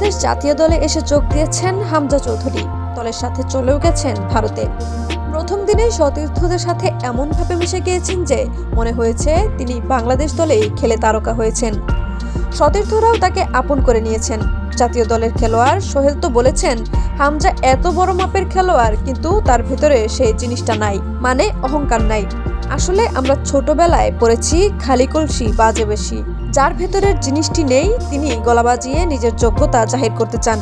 বাংলাদেশ জাতীয় দলে এসে যোগ দিয়েছেন হামজা চৌধুরী। দলের সাথে চলেও গেছেন ভারতে। প্রথম দিনেই সতীর্থদের সাথে এমনভাবে মিশে গিয়েছেন যে, মনে হয়েছে তিনি বাংলাদেশ দলেই খেলে তারকা হয়েছেন। সতীর্থরাও তাকে আপন করে নিয়েছেন। জাতীয় দলের খেলোয়াড় সোহেল তো বলেছেন, হামজা এত বড় মাপের খেলোয়াড়, কিন্তু তার ভেতরে সেই জিনিসটা নাই মানে অহংকার নাই। আসলে আমরা ছোটবেলায় পড়েছি খালি কলসি, বাজে বেশি। যার ভেতরের জিনিসটি নেই, তিনি গলা বাজিয়ে নিজের যোগ্যতা জাহির করতে চান।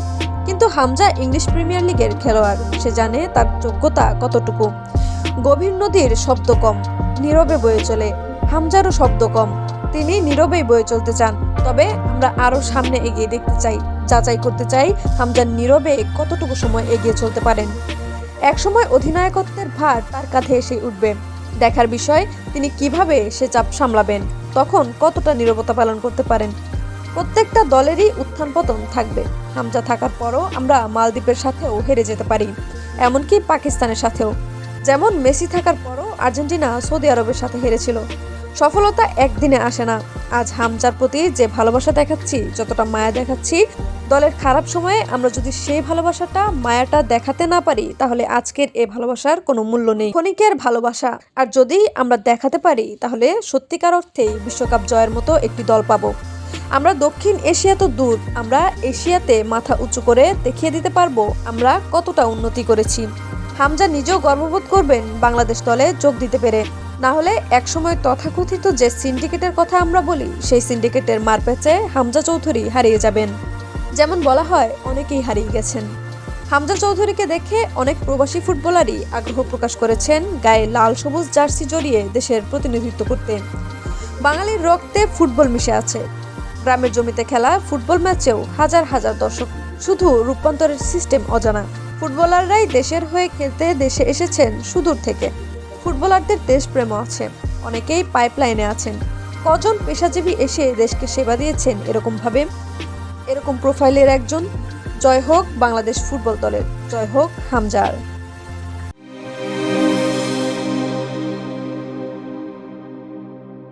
কিন্তু হামজা ইংলিশ প্রিমিয়ার লিগের খেলোয়াড়। সে জানে তার যোগ্যতা কতটুকু। গভীর নদীর শব্দ কম, নীরবে বয়ে চলে। হামজারও শব্দ কম। তিনি নীরবেই বয়ে চলতে চান। তবে আমরা আরও সামনে এগিয়ে দেখতে চাই, যাচাই করতে চাই হামজার নীরবে কতটুকু সময় এগিয়ে চলতে পারেন। একসময় অধিনায়কত্বের ভার তার কাঁধে এসে উঠবে। দেখার বিষয়, তিনি কীভাবে সে চাপ সামলাবেন, তখন কতটা নিরবতা পালন করতে পারেন। প্রত্যেকটা দলেরই উত্থান পতন থাকবে। হামজা থাকার পরও আমরা মালদ্বীপের সাথেও হেরে যেতে পারি, এমনকি পাকিস্তানের সাথেও। যেমন মেসি থাকার পরও আর্জেন্টিনা সৌদি আরবের সাথে হেরেছিল। সফলতা একদিনে আসে না। আজ হামজার প্রতি যে ভালোবাসা দেখাচ্ছি, যতটা মায়া দেখাচ্ছি, দলের খারাপ সময়ে আমরা যদি সেই ভালোবাসাটা, মায়াটা দেখাতে না পারি, তাহলে আজকের এ ভালোবাসার কোনো মূল্য নেই। ক্ষণিকের ভালোবাসা। আর যদি আমরা দেখাতে পারি, তাহলে সত্যিকার অর্থেই বিশ্বকাপ জয়ের মতো একটি দল পাবো। আমরা দক্ষিণ এশিয়া তো দূর, আমরা এশিয়াতে মাথা উঁচু করে দেখিয়ে দিতে পারব আমরা কতটা উন্নতি করেছি। হামজা নিজেও গর্ববোধ করবেন, বাংলাদেশ দলে যোগ দিতে পেরে। না হলে একসময় তথাকথিত যে সিন্ডিকেটের কথা আমরা বলি, সেই সিন্ডিকেটের মারপ্যাচে হামজা চৌধুরী হারিয়ে যাবেন। যেমন বলা হয়, অনেকেই হারিয়ে গেছেন। হামজা চৌধুরীকে দেখে অনেক প্রবাসী ফুটবলারই আগ্রহ প্রকাশ করেছেন গায়ে লাল সবুজ জার্সি জড়িয়ে দেশের প্রতিনিধিত্ব করতে। বাঙালির রক্তে ফুটবল মিশে আছে। গ্রামের জমিতে খেলা, ফুটবল ম্যাচেও হাজার হাজার দর্শক। শুধু রূপান্তরের সিস্টেম অজানা। ফুটবলাররাই দেশের হয়ে খেলতে দেশে এসেছেন সুদূর থেকে। ফুটবলারদের দেশপ্রেম আছে। অনেকেই পাইপলাইনে আছেন। কজন পেশাজীবী এসে দেশকে সেবা দিয়েছেন এরকমভাবে? এরকম প্রোফাইলের একজন? জয় হোক বাংলাদেশ ফুটবল দলের। জয় হোক হামজার।